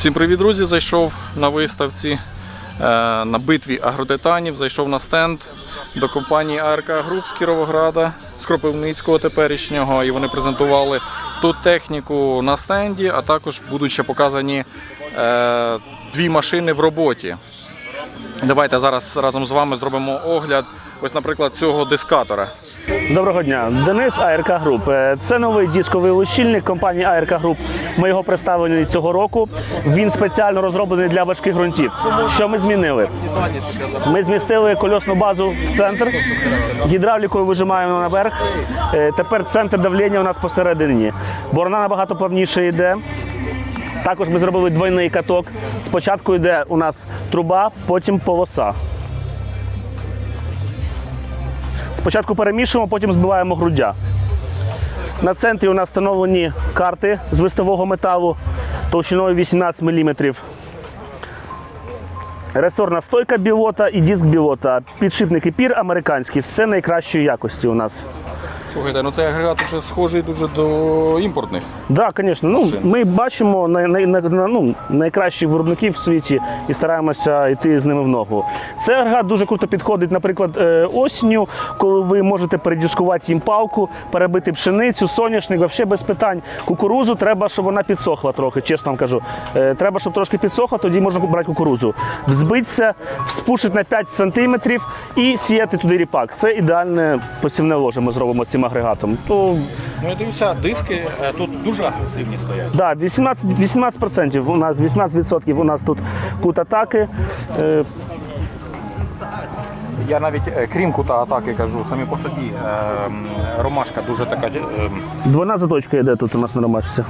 Всім привіт, друзі! Зайшов на виставці е, на битві агротитанів. Зайшов на стенд до компанії АРК Груп з Кіровограда, з Кропивницького теперішнього. І вони презентували тут техніку на стенді, а також будуть ще показані е, дві машини в роботі. Давайте зараз разом з вами зробимо огляд. Ось, наприклад, цього дискатора. Доброго дня, Денис АРК Груп. Е, Це новий дисковий лущильник компанії АРК Груп. Ми його представили цього року. Він спеціально розроблений для важких ґрунтів. Що ми змінили? Ми змістили кольосну базу в центр, гідравлікою вижимаємо наверх. Е, Тепер центр давлення у нас посередині. Борона набагато плавніше йде. Також ми зробили двойний каток. Спочатку йде у нас труба, потім полоса. Спочатку перемішуємо, потім збиваємо груддя. На центрі у нас встановлені карти з листового металу товщиною 18 мм. Ресорна стойка білота і диск білота. Підшипники пір американські. Все найкращої якості у нас. Слухайте, ну цей агрегат вже схожий дуже до імпортних. Так, да, звісно. Ну, Машин. ми бачимо най, най, най- ну, найкращих виробників в світі і стараємося йти з ними в ногу. Цей агрегат дуже круто підходить, наприклад, е, осінню, коли ви можете передіскувати їм палку, перебити пшеницю, соняшник, взагалі без питань. Кукурузу треба, щоб вона підсохла трохи, чесно вам кажу. Е, Треба, щоб трошки підсохла, тоді можна брати кукурузу. Взбитися, вспушити на 5 см і сіяти туди ріпак. Це ідеальне посівне ложе ми зробимо цим агрегатом. То Ну я дивлюся, диски е, тут дуже агресивні стоять. Да, 18, 18% у нас, 18% у нас тут кут атаки. Е, Я навіть е, крім кута атаки кажу, самі по собі е, м, ромашка дуже така е, м, Двойна заточка йде тут у нас на ромашці.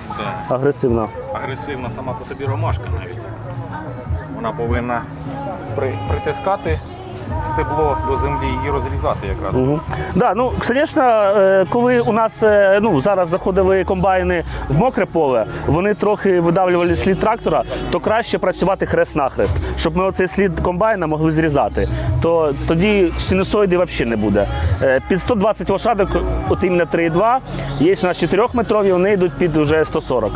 Агресивна. агресивна сама по собі ромашка навіть. Вона повинна притискати стебло до землі і розрізати якраз. Угу. Да, ну, звісно, е, коли у нас е, ну, зараз заходили комбайни в мокре поле, вони трохи видавлювали слід трактора, то краще працювати хрест-нахрест, щоб ми оцей слід комбайна могли зрізати. То тоді синусоїди взагалі не буде. Е, Під 120 лошадок, от іменно 3,2, є у нас 4-метрові, вони йдуть під вже 140.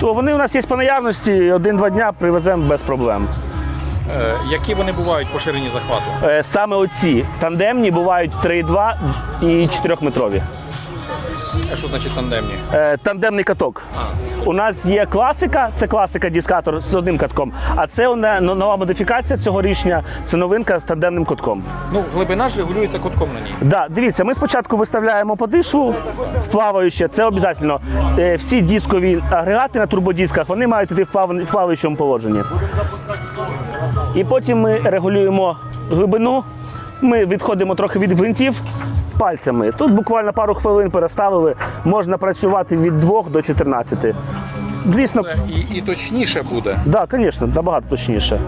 То вони у нас є по наявності, один-два дня привеземо без проблем. Е, які вони бувають по ширині захвату? Е, Саме оці тандемні бувають 3,2 і 4-метрові. А що значить тандемні? Е, Тандемний каток. У нас є класика, це класика дискатор з одним катком, а це нова модифікація цього рішення, це новинка з тандемним катком. Ну, глибина ж регулюється кутком на ній. Да, дивіться, ми спочатку виставляємо подишву в плаваюче, це обов'язково. Всі дискові агрегати на турбодисках вони мають йти в плаваючому положенні. І потім ми регулюємо глибину, ми відходимо трохи від гвинтів пальцями. Тут буквально пару хвилин переставили, можна працювати від 2 до 14. Звісно, і, і точніше буде. так, да, звісно, набагато точніше.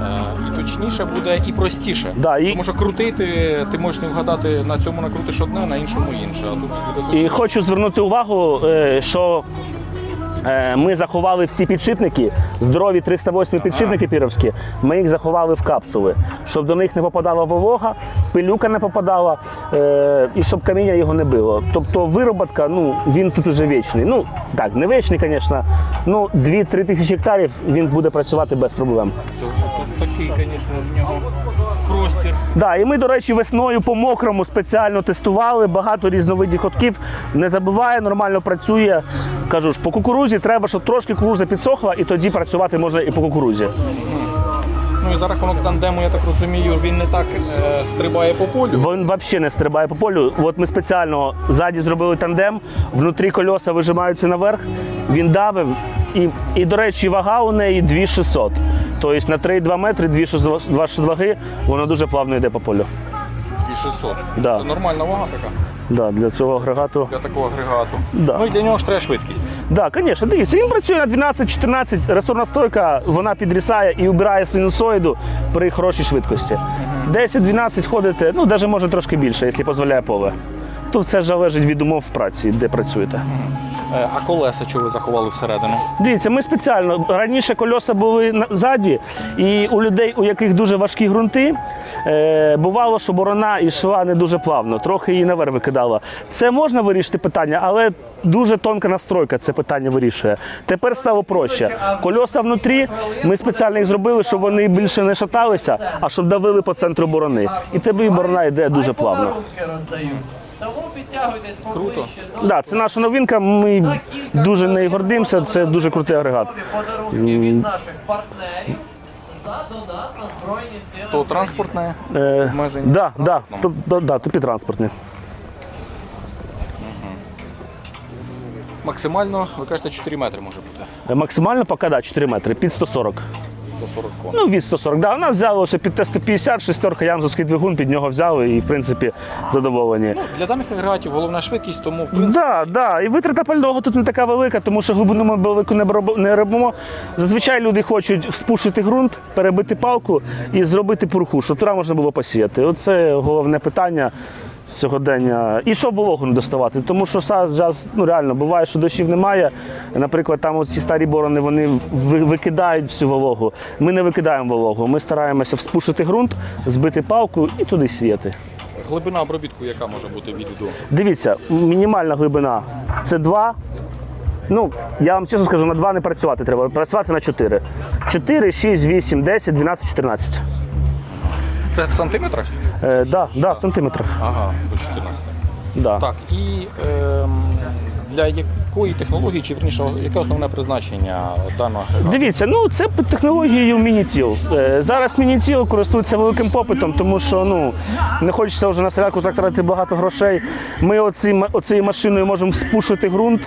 Е, І точніше буде, і простіше. Да, і- Тому що крутити, ти можеш не вгадати, на цьому накрутиш одне, на іншому інше. А тут буде. І хочу звернути увагу, е, що ми заховали всі підшипники, здорові 308 підшипники піровські, ми їх заховали в капсули, щоб до них не попадала волога, пилюка не попадала, е, і щоб каміння його не било. Тобто вироботка, ну він тут уже вічний. Ну так, не вічний, звісно. Ну 2-3 тисячі гектарів він буде працювати без проблем. Такий, звісно, в нього простір. Да, і ми, до речі, весною по мокрому спеціально тестували багато різновидів хотків. Не забуває, нормально працює. Кажу ж, по кукурузі треба, щоб трошки кукуруза підсохла, і тоді працювати можна і по кукурузі. Ну і за рахунок тандему, я так розумію, він не так е, стрибає по полю. Він взагалі не стрибає по полю. От ми спеціально ззаді зробили тандем, внутрі кольоса вижимаються наверх, він давив. І, і до речі, вага у неї 2600. Тобто на 3,2 метри, 2600 ваги, воно дуже плавно йде по полю. 2600. Да. Це нормальна вага така Да, для цього агрегату. для такого агрегату. Да. Ну і для нього ж треба швидкість. Так, да, звісно, дивіться, він працює на 12-14, ресурсна стойка, вона підрісає і убирає синусоїду при хорошій швидкості. 10-12 ходите, ну навіть може трошки більше, якщо дозволяє поле. Тут все залежить від умов праці, де працюєте. Е, А колеса чого ви заховали всередину? Дивіться, ми спеціально раніше кольоса були ззаді, і у людей, у яких дуже важкі ґрунти, е, бувало, що борона йшла не дуже плавно, трохи її наверх викидала. Це можна вирішити питання, але дуже тонка настройка це питання вирішує. Тепер стало проще. Кольоса внутрі, ми спеціально їх зробили, щоб вони більше не шаталися, а щоб давили по центру борони. І тобі борона йде дуже плавно. Тому підтягуйтесь поближче до Да, це наша новинка. Ми дуже нею гордимося. Це дуже крутий агрегат. подарунки від наших партнерів за донат на Збройні Сили. То транспортне Е, обмеження? да, да, то, да, да, тупі транспортні. Максимально, ви кажете, 4 метри може бути. Е, Максимально поки да, 4 метри, під 140. 140 кон. Ну, від 140. Да, у нас взяли лише під Т-150, шестерка ямзовський двигун, під нього взяли і, в принципі, задоволені. Для даних агрегатів головна швидкість, тому в принципі, Да, да. І витрата пального тут не така велика, тому що глибину ми велику не не робимо. Зазвичай люди хочуть вспушити ґрунт, перебити палку і зробити пурху, щоб туди можна було посіяти. Оце головне питання сьогодення. І щоб вологу не доставати. Тому що зараз ну, реально буває, що дощів немає. Наприклад, там ці старі борони вони викидають всю вологу. Ми не викидаємо вологу. Ми стараємося вспушити ґрунт, збити палку і туди сіяти. глибина обробітку, яка може бути від до. Дивіться, мінімальна глибина це 2. Ну, я вам чесно скажу, на 2 не працювати треба, працювати на 4. 4, 6, 8, 10, 12, 14. Це в сантиметрах? Е, да, да, в сантиметрах. Ага, до 14. Да. Так, і ем, для якої технології, чи вірніше, яке основне призначення даного агрегату? Дивіться, ну це під технологією міні-ціл. Е, Зараз міні-ціл користується великим попитом, тому що ну не хочеться вже на селяку так тратити багато грошей. Ми оці, оцією машиною можемо спушити ґрунт,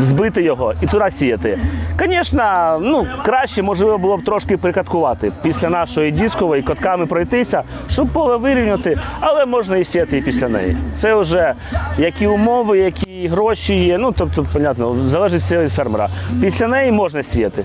збити його і туди сіяти. Звісно, ну краще можливо було б трошки прикаткувати після нашої дискової котками пройтися, щоб поле вирівняти, але можна і сіяти і після неї. Це вже які умови, які гроші є. Ну тобто, понятно, залежить від фермера. Після неї можна сіяти.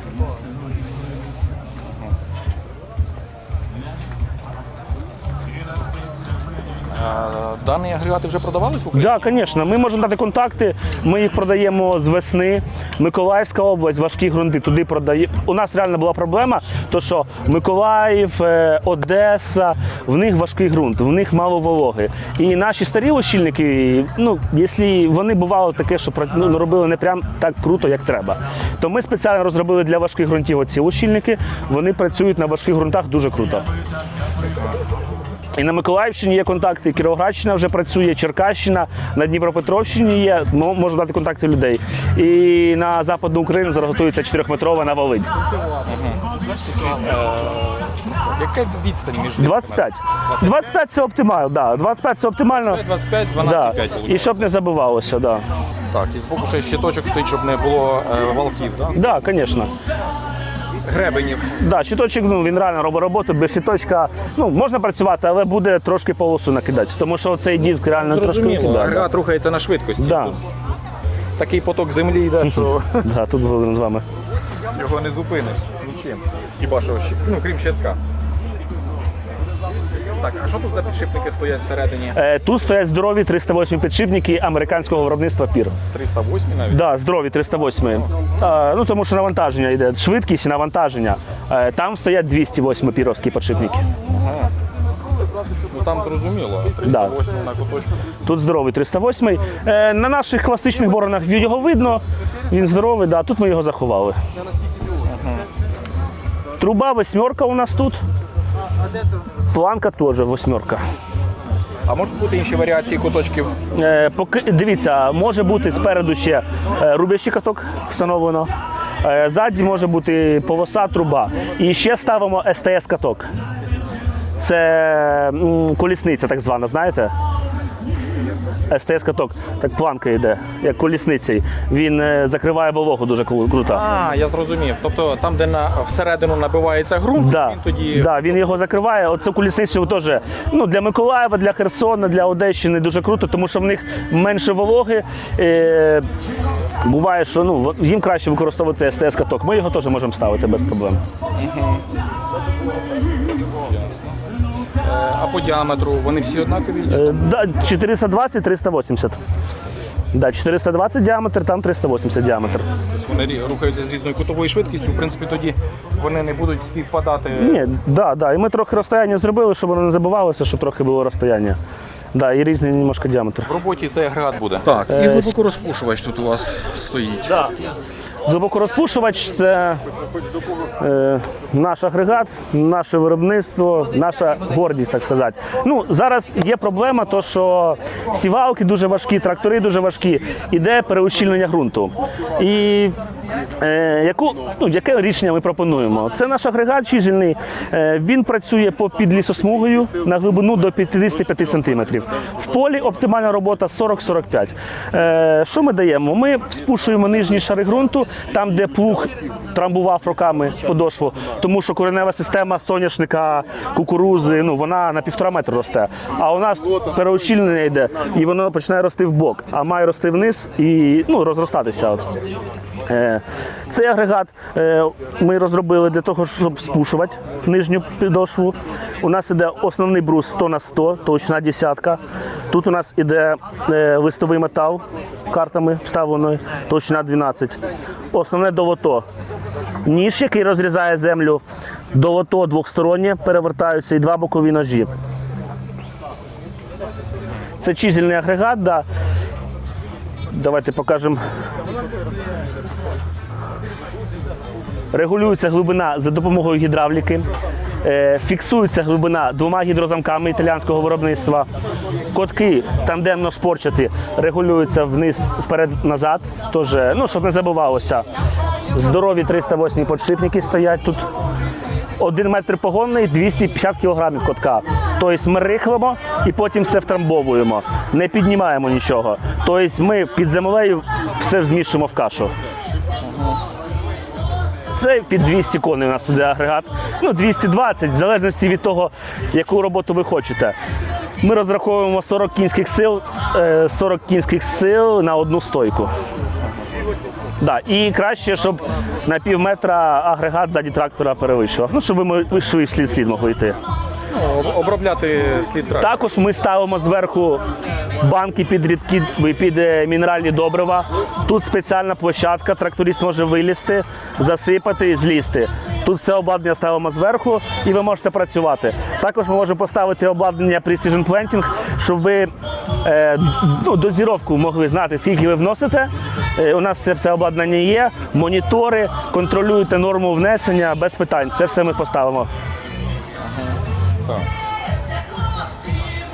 Дані агрегати вже продавались в Україні? Так, да, звісно, ми можемо дати контакти. Ми їх продаємо з весни. Миколаївська область, важкі ґрунти туди продає. У нас реально була проблема, то що Миколаїв, е, Одеса, в них важкий ґрунт, в них мало вологи. І наші старі ощільники, ну, якщо вони бувало таке, що ну, робили не прям так круто, як треба. То ми спеціально розробили для важких ґрунтів оці ощільники. Вони працюють на важких ґрунтах дуже круто. І на Миколаївщині є контакти, Кіровоградщина вже працює, Черкащина, на Дніпропетровщині є, мо- можу дати контакти людей. І на Западну Україну зараз готується 4-метрова на Волинь. Яка відстань між 25. 25 це оптимально, да. 25 це оптимально. 25, Да. І щоб не забивалося, да. Так, і збоку ще щиточок стоїть, щоб не було е, валків, так? Да, звісно. Гребенів. Да, щиточок, ну він реально робить роботу. Без щиточка ну, можна працювати, але буде трошки полосу накидати. Тому що цей диск реально трошки Зрозуміло, накидає. Да. агрегат рухається на швидкості. Да. Тут Такий поток землі йде, що Да, тут Волин з вами. його не зупиниш нічим. Хіба що ще, ну, крім щитка. Так, а що тут за підшипники стоять всередині? Е, Тут стоять здорові 308 підшипники американського виробництва пір. 308 навіть? Да, здорові 308. А, ну тому що навантаження йде, швидкість і навантаження. Е, Там стоять 208 піровські підшипники. Ну там зрозуміло. 308 на куточку. Тут здоровий 308. Е, На наших класичних боронах його видно. Він здоровий, да, тут ми його заховали. Труба восьмерка у нас тут. Планка теж восьмерка. А можуть бути інші варіації куточків? Е, поки, дивіться, може бути спереду ще е, рубящий каток встановлено. Е, ззаді може бути полоса, труба. І ще ставимо СТС-каток. Це м, колісниця, так звана, знаєте? СТС-каток, так планка йде, як колісницей. Він е, закриває вологу дуже круто. А, я зрозумів. Тобто там, де на всередину набивається ґрунт, Да, він тоді. да, він його закриває. Оцю колісницю теж ну, для Миколаєва, для Херсона, для Одещини дуже круто, тому що в них менше вологи. Е, буває, що ну, їм краще використовувати СТС-каток. Ми його теж можемо ставити без проблем. А по діаметру вони всі однакові? Е, да, 420-380. Да, 420 діаметр, там 380 діаметр. Тобто вони рухаються з різною кутовою швидкістю. В принципі, тоді вони не будуть співпадати. Ні, да, да. І ми трохи розстояння зробили, щоб воно не забувалося, щоб трохи було розстояння. Да, і різний немножко діаметр. В роботі цей агрегат буде. Так, і глибокорозпушувач тут у вас стоїть. Да. Глибокорозпушувач це е, наш агрегат, наше виробництво, наша гордість, так сказати. Ну, зараз є проблема, то що сівалки дуже важкі, трактори дуже важкі, іде переущільнення ґрунту. І е, яку, ну, яке рішення ми пропонуємо? Це наш агрегат чизельний. Е, він працює по під лісосмугою на глибину до 55 см. В полі оптимальна робота 40-45. Е, що ми даємо? Ми спушуємо нижні шари ґрунту, там, де плуг трамбував роками подошву, тому що коренева система соняшника, кукурузи, ну вона на півтора метра росте. А у нас переущільнення йде, і воно починає рости в бок, а має рости вниз і ну, розростатися. От. Е, Цей агрегат е, ми розробили для того, щоб спушувати нижню підошву. У нас іде основний брус 100 на 100, точна десятка. Тут у нас іде е, листовий метал картами вставленою, точна 12. Основне долото. Ніж, який розрізає землю, долото двохстороннє перевертаються і два бокові ножі. Це чизельний агрегат, да. Давайте покажемо Регулюється глибина за допомогою гідравліки. Е, Фіксується глибина двома гідрозамками італіанського виробництва. Котки тандемно шпорчаті регулюються вниз, вперед-назад, Тож, ну, щоб не забувалося. Здорові 308 подшипники стоять тут. Один метр погонний 250 кг котка. Тобто ми рихлимо і потім все втрамбовуємо. Не піднімаємо нічого. Тобто ми під землею все змішуємо в кашу. Це під 200 коней у нас іде агрегат. Ну, 220, в залежності від того, яку роботу ви хочете. Ми розраховуємо 40 кінських сил, е, 40 кінських сил на одну стойку. Да, і краще, щоб на пів метра агрегат ззаді трактора перевищував. Ну, щоб ми вийшли йшли слід слід могли йти. Ну, обробляти слід трактора. Також ми ставимо зверху банки під рідкі під е, мінеральні добрива. Тут спеціальна площадка, тракторист може вилізти, засипати і злізти. Тут все обладнання ставимо зверху і ви можете працювати. Також ми можемо поставити обладнання Precision Planting, щоб ви е, ну, дозіровку могли знати, скільки ви вносите. Е, у нас все це обладнання є, монітори, контролюєте норму внесення без питань. Це все ми поставимо. Так.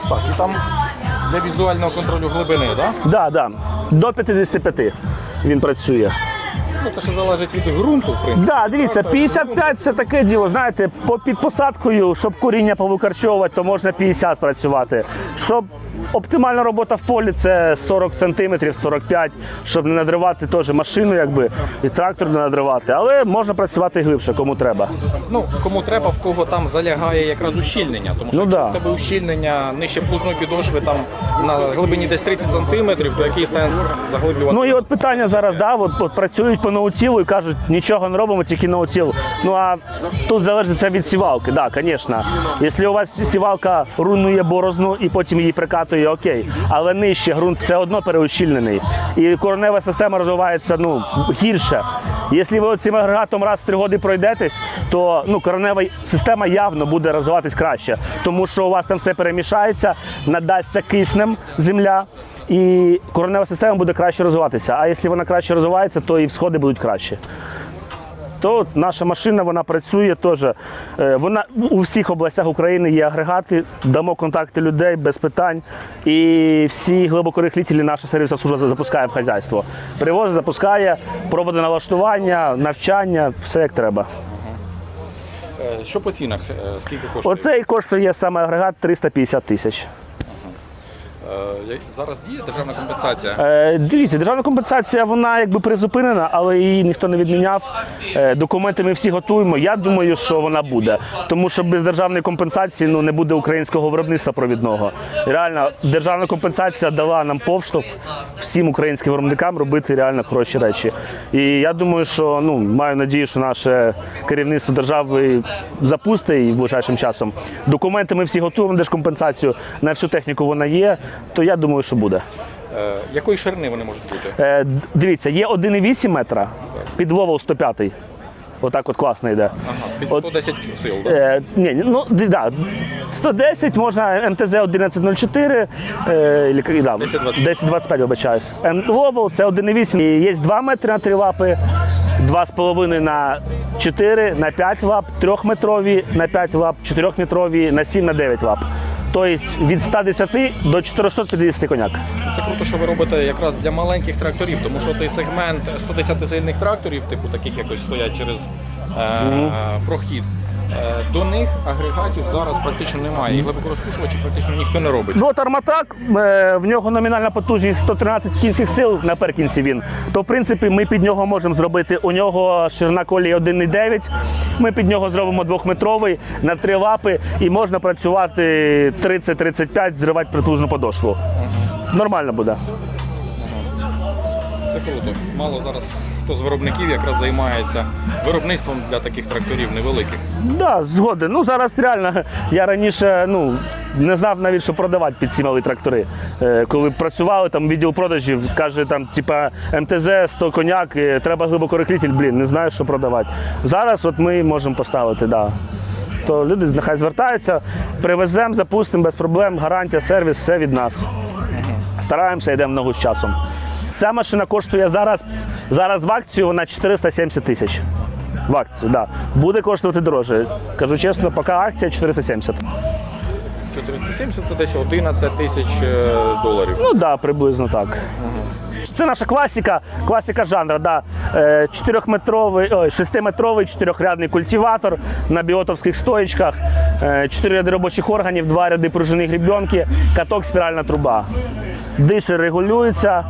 так, і там для візуального контролю глибини, так? Да, да. До 55 він працює. Це ще залежить від ґрунту, в принципі. Да, дивіться, 55 це таке діло. Знаєте, по під посадкою, щоб коріння повикорчовувати, то можна 50 працювати. Щоб оптимальна робота в полі це 40 сантиметрів, 45, щоб не надривати теж машину, якби і трактор не надривати. Але можна працювати глибше, кому треба. Ну, кому треба, в кого там залягає якраз ущільнення. Тому що Ну, якщо да. в тебе ущільнення нижче плужної підошви там на глибині десь 30 сантиметрів, то який сенс заглиблювати? Ну і от питання зараз, да, от, от працюють по ноутілу і кажуть, нічого не робимо, тільки ноутіл. Ну а тут залежить від сівалки, да, звісно. Якщо у вас сівалка руйнує борозну і потім її прикатує, окей. Але нижче ґрунт все одно переущільнений. І коренева система розвивається ну, гірше. Якщо ви цим агрегатом раз в три роки пройдетесь, то ну, коренева система явно буде розвиватись краще, тому що у вас там все перемішається, надасться киснем земля і коренева система буде краще розвиватися. А якщо вона краще розвивається, то і всходи будуть краще. То наша машина вона працює теж. Е, Вона у всіх областях України є агрегати, дамо контакти людей без питань. І всі глибокорихлітелі наша сервісна служба запускає в хазяйство. Привозить, запускає, проводить налаштування, навчання, все як треба. Е, Що по цінах? Е, Скільки коштує? Оцей коштує саме агрегат 350 тисяч. Е, Зараз діє державна компенсація. Е, дивіться, державна компенсація вона якби призупинена, але її ніхто не відміняв. Е, документи ми всі готуємо. Я думаю, що вона буде. Тому що без державної компенсації ну, не буде українського виробництва провідного. І реально, державна компенсація дала нам повштовх всім українським виробникам робити реально хороші речі. І я думаю, що ну, маю надію, що наше керівництво держави запустить її ближайшим часом. Документи ми всі готуємо держкомпенсацію, на всю техніку вона є, то я думаю, що буде. Е, якої ширини вони можуть бути? Е, дивіться, є 1,8 метра, під Вову 105. Отак от класно йде. Ага, під От- 110 сил, так? Е, ні, ну ди- да, 110 можна МТЗ 1104, е, ілі- і, да, 1025. 1025, вибачаюсь. М- Вову це 1,8. І Є 2 метри на 3 лапи, 2,5 на 4, на 5 лап, 3-метрові на 5 лап, 4-метрові на 7 на 9 лап. Тобто від 110 до 450 коняк. Це круто, що ви робите якраз для маленьких тракторів, тому що цей сегмент 110 сильних тракторів, типу таких якось стоять через е, прохід. Е, До них агрегатів зараз практично немає. І глибокорозпушувачі практично ніхто не робить. Ну, от Арматак, е, в нього номінальна потужність 113 кінських сил наперекінці він. То, в принципі, ми під нього можемо зробити. У нього ширина колії 1,9. Ми під нього зробимо двохметровий на три лапи і можна працювати 30-35, зривати притужну подошву. Нормально буде. Це круто. Мало зараз хто з виробників якраз займається виробництвом для таких тракторів невеликих. Да, згоден. Ну зараз реально я раніше ну. Не знав навіть, що продавати під ці малі трактори. Е, коли працювали там відділ продажів, каже там, типа МТЗ 100 коняк, е, треба глибокорихлитель, блін, не знаю, що продавати. Зараз от ми можемо поставити, да. То люди нехай звертаються, привеземо, запустимо без проблем, гарантія, сервіс, все від нас. Стараємося, йдемо ногу з часом. Ця машина коштує зараз, зараз в акцію вона 470 тисяч. В акцію, да. Буде коштувати дорожче. Кажу чесно, поки акція 470. 470 це десь 11 тисяч е, доларів. Ну так, да, приблизно так. Це наша класика, класика жанру. Да. Е, Чотирьохметровий, ой, шестиметровий чотирьохрядний культиватор на біотовських стоїчках, е, чотири ряди робочих органів, два ряди пружини грібенки, каток спіральна труба. Диші регулюються.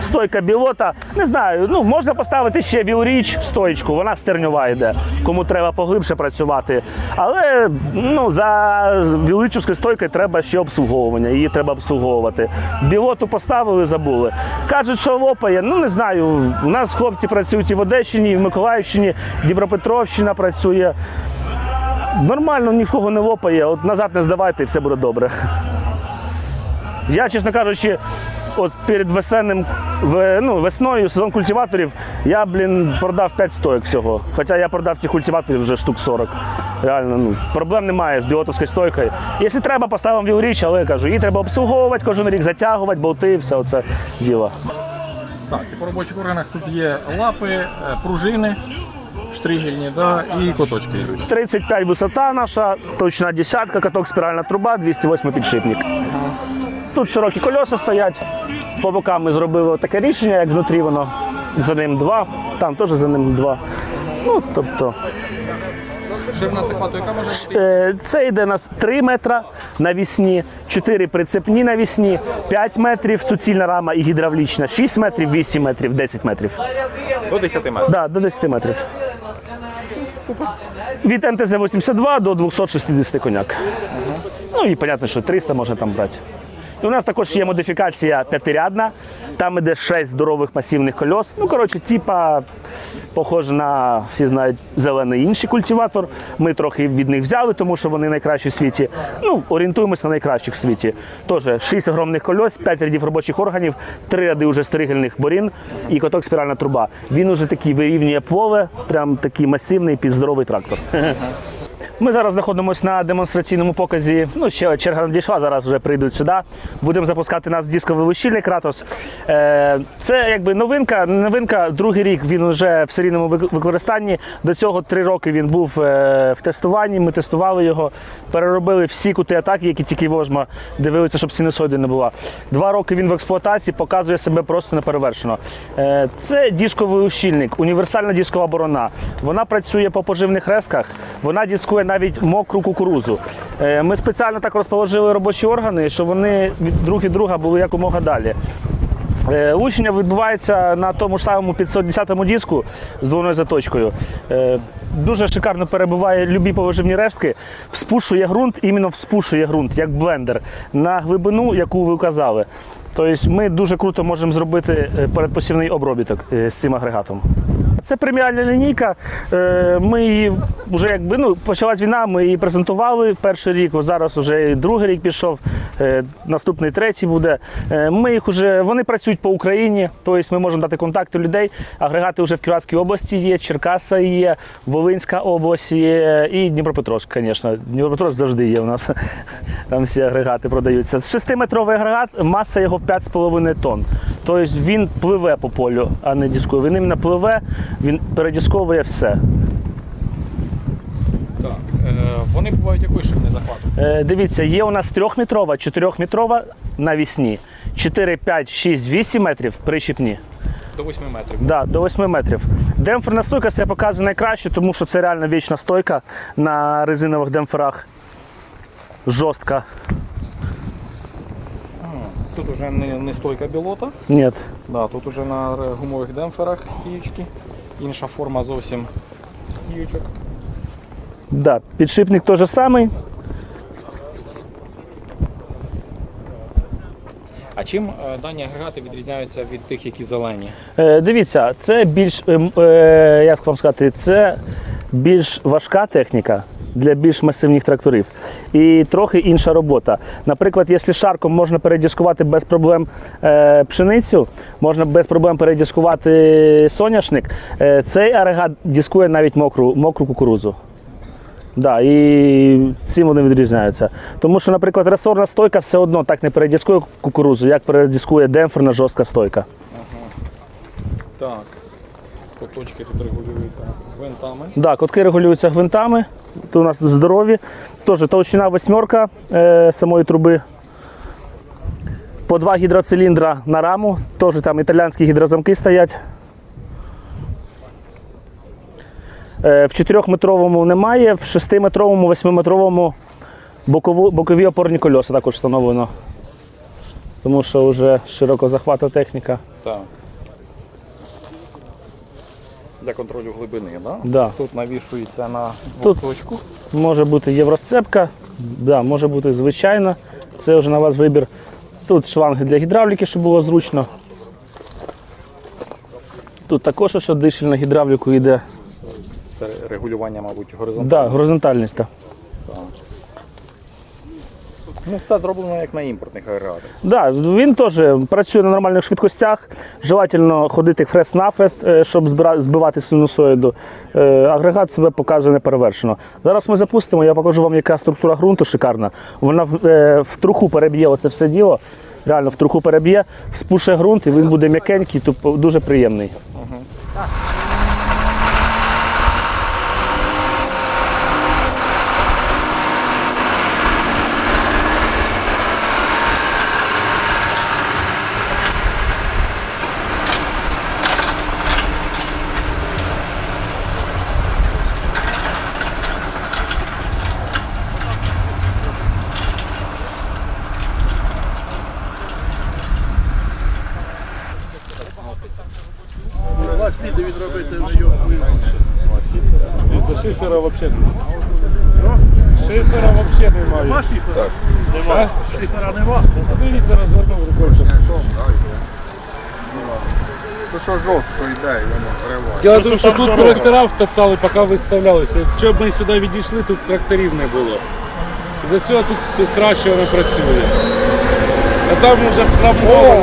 Стойка білота, не знаю, ну можна поставити ще білоріч стоїчку, вона стерньова йде, кому треба поглибше працювати. Але ну, за білорічівською стойкою треба ще обслуговування, її треба обслуговувати. Білоту поставили, забули. Кажуть, що лопає, ну не знаю. У нас хлопці працюють і в Одещині, і в Миколаївщині, Дніпропетровщина працює. Нормально, нікого не лопає, от назад не здавайте і все буде добре. Я, чесно кажучи, от перед весенним ну, весною сезон культиваторів я, блін, продав 5 стоїк всього. Хоча я продав ті культиваторів вже штук 40. Реально, ну, проблем немає з біотовською стойкою. Якщо треба, поставимо вілріч, але я кажу, її треба обслуговувати кожен рік, затягувати, болти, все оце діло. Так, і по робочих органах тут є лапи, е, пружини, штригельні, да, і коточки йдуть. 35 висота наша, точна десятка, каток спіральна труба, 208 підшипник. Тут широкі колеса стоять. По бокам ми зробили таке рішення, як внутрі воно. За ним два, там теж за ним два. Ну, тобто, е, це йде у нас 3 метра навісні, 4 прицепні навісні, 5 метрів суцільна рама і гідравлічна, 6 метрів, 8 метрів, 10 метрів. До 10 метрів. Да, до 10 метрів. Від МТЗ-82 до 260 коняк. Ну і понятно, що 300 можна там брати. І у нас також є модифікація п'ятирядна. Там іде 6 здорових масивних кольос. Ну, коротше, типа, похоже на всі знають зелений інший культиватор. Ми трохи від них взяли, тому що вони найкращі в світі. Ну, орієнтуємося на найкращих в світі. Теж 6 огромних кольос, 5 рядів робочих органів, 3 ряди вже стригельних борін і коток спіральна труба. Він уже такий вирівнює поле, прям такий масивний під здоровий трактор. Ми зараз знаходимося на демонстраційному показі. Ну, ще черга надійшла, зараз вже прийдуть сюди. Будемо запускати нас дисковий лущильник Кратос. Е, Це якби новинка. Новинка, другий рік він вже в серійному використанні. До цього три роки він був е, в тестуванні. Ми тестували його, переробили всі кути атаки, які тільки можна. Дивилися, щоб синусоїди не була. Два роки він в експлуатації показує себе просто неперевершено. Е, Це дисковий ущільник, універсальна дискова борона. Вона працює по поживних рештках, вона дискує навіть мокру кукурузу. Е, Ми спеціально так розположили робочі органи, щоб вони друг від друга були якомога далі. Е, Лучення відбувається на тому ж самому 510-му диску з двойною заточкою. Е, Дуже шикарно перебиває любі поживні рештки, вспушує ґрунт, іменно вспушує ґрунт, як блендер, на глибину, яку ви вказали. Тобто ми дуже круто можемо зробити передпосівний обробіток з цим агрегатом. Це преміальна лінійка. Е, Ми її вже якби ну почалась війна. Ми її презентували перший рік. От зараз вже другий рік пішов. е, Наступний третій буде. Е, Ми їх уже вони працюють по Україні. Тобто ми можемо дати контакти людей. Агрегати вже в Кіровській області є, Черкаса є, Волинська область є і Дніпропетровськ, звісно. Дніпропетровськ завжди є у нас. Там всі агрегати продаються. Шестиметровий агрегат, маса його 5,5 тонн. Тобто він пливе по полю, а не дискує. Він іменно пливе, він передісковує все. Так. Е, вони бувають якої ширини захвату? Е, дивіться, є у нас трьохметрова, чотирьохметрова навісні, 4, 5, 6, 8 метрів причіпні. До 8 метрів. Да, до 8 метрів. Демпферна стойка це показує найкраще, тому що це реально вічна стойка на резинових демпферах. Жорстка. Тут вже не, не стойка білота. Ні. Да, тут уже на гумових демпферах стіючки. Інша форма зовсім стіючок. Да, підшипник той же самий. А чим е, дані агрегати відрізняються від тих, які зелені? Е, дивіться, це більш, ем, е, як вам сказати, це більш важка техніка для більш масивних тракторів. І трохи інша робота. Наприклад, якщо шарком можна передіскувати без проблем е, пшеницю, можна без проблем передіскувати соняшник, е, цей агрегат дискує навіть мокру, мокру кукурузу. Да, і цим вони відрізняються. Тому що, наприклад, ресорна стойка все одно так не передіскує кукурузу, як передіскує демпферна жорстка стойка. Так. Поточки тут регулюються гвинтами. Да, котки регулюються гвинтами. Тут у нас здорові. Теж товщина восьмерка е, самої труби. По два гідроциліндра на раму. Теж там італійські гідрозамки стоять. Е, в 4-метровому немає, в 6-метровому, 8-метровому бокову, бокові опорні кольоса також встановлено. Тому що вже широко захвата техніка. Так. Для контролю глибини, да? Да. Тут навішується на Тут- точку. Може бути євросцепка, да, може бути звичайна. Це вже на вас вибір. Тут шланги для гідравліки, щоб було зручно. Тут також що дишель на гідравліку йде. Це регулювання, мабуть, Да, горизонтальність. так. Ну, все зроблено як на імпортних агрегатах. Да, він теж працює на нормальних швидкостях. Желательно ходити хрест на фест, щоб збивати синусоїду. Е, Агрегат себе показує неперевершено. Зараз ми запустимо, я покажу вам, яка структура ґрунту шикарна. Вона в, е, в труху переб'є оце все діло. Реально в труху переб'є, спуше ґрунт і він буде м'якенький, дуже приємний. Це шифера взагалі немає. Шифера взагалі немає. Нема шифера? Нема. Шифера нема? Дивіться, розвернув рукою. То що жорстко йде, і воно. Я думаю, що тут трактора втоптали, поки виставлялися. Якщо б ми сюди відійшли, тут тракторів не було. За цього тут, тут краще воно працює. А там вже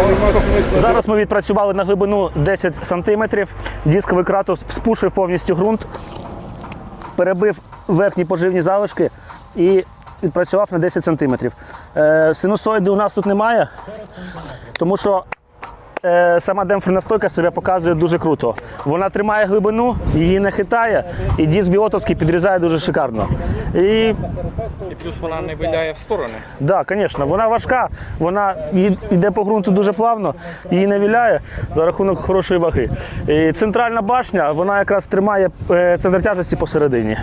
нема смисла. Зараз ми відпрацювали на глибину 10 см. Дисковий кратус вспушив повністю ґрунт, перебив верхні поживні залишки і відпрацював на 10 см. Е, синусоїди у нас тут немає, тому що е, сама демпферна стойка себе показує дуже круто. Вона тримає глибину, її не хитає, і диск біотовський підрізає дуже шикарно. І плюс вона не виляє в сторони. Да, звісно, вона важка, вона йде по ґрунту дуже плавно, її не віляє за рахунок хорошої ваги. І центральна башня, вона якраз тримає е, центр тяжесті посередині.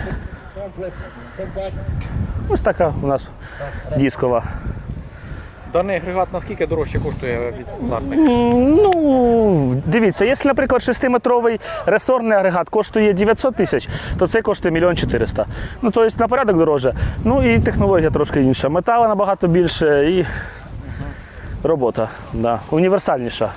Ось така у нас дискова. Даний агрегат наскільки дорожче коштує від стандартних? Ну, дивіться, якщо, наприклад, 6-метровий ресорний агрегат коштує 900 тисяч, то це коштує 1 400 Ну, тобто на порядок дороже. Ну і технологія трошки інша. Метала набагато більше і робота да, універсальніша.